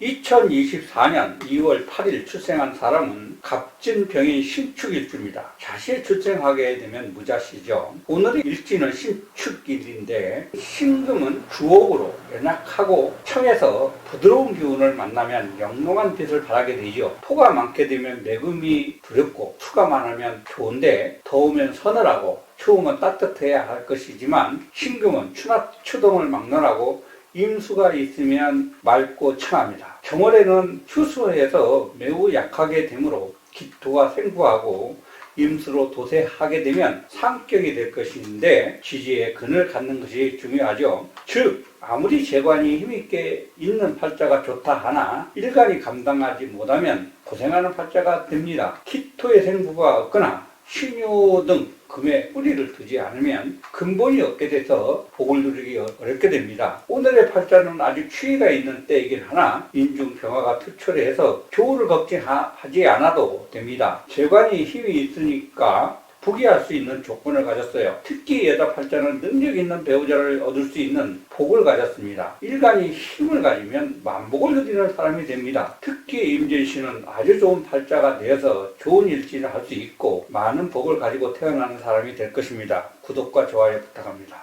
2024년 2월 8일 출생한 사람은 갑진병인 신축일주입니다. 자시에 출생하게 되면 무자시죠. 오늘의 일지는 신축일인데 신금은 주옥으로 연약하고 청에서 부드러운 기운을 만나면 영롱한 빛을 발하게 되죠. 토가 많게 되면 매금이 두렵고 투가 많으면 좋은데 더우면 서늘하고 추우면 따뜻해야 할 것이지만 신금은 추나 추동을 막론하고 임수가 있으면 맑고 청합니다. 정월에는 휴수해서 매우 약하게 되므로 기토가 생부하고 임수로 도세하게 되면 상격이 될 것인데 지지에 근을 갖는 것이 중요하죠. 즉 아무리 재관이 힘있게 있는 팔자가 좋다 하나 일간이 감당하지 못하면 고생하는 팔자가 됩니다. 기토의 생부가 없거나 신유 등 금에 뿌리를 두지 않으면 근본이 없게 돼서 복을 누리기 어렵게 됩니다. 오늘의 팔자는 아주 추위가 있는 때이긴 하나 인중 병화가 투철해서 교우를 걱정하지 않아도 됩니다. 재관이 힘이 있으니까 부귀할 수 있는 조건을 가졌어요. 특히 여자 팔자는 능력 있는 배우자를 얻을 수 있는 복을 가졌습니다. 일간이 힘을 가지면 만복을 누리는 사람이 됩니다. 특히 임진 씨는 아주 좋은 팔자가 되어서 좋은 일지를 할수 있고 많은 복을 가지고 태어나는 사람이 될 것입니다. 구독과 좋아요 부탁합니다.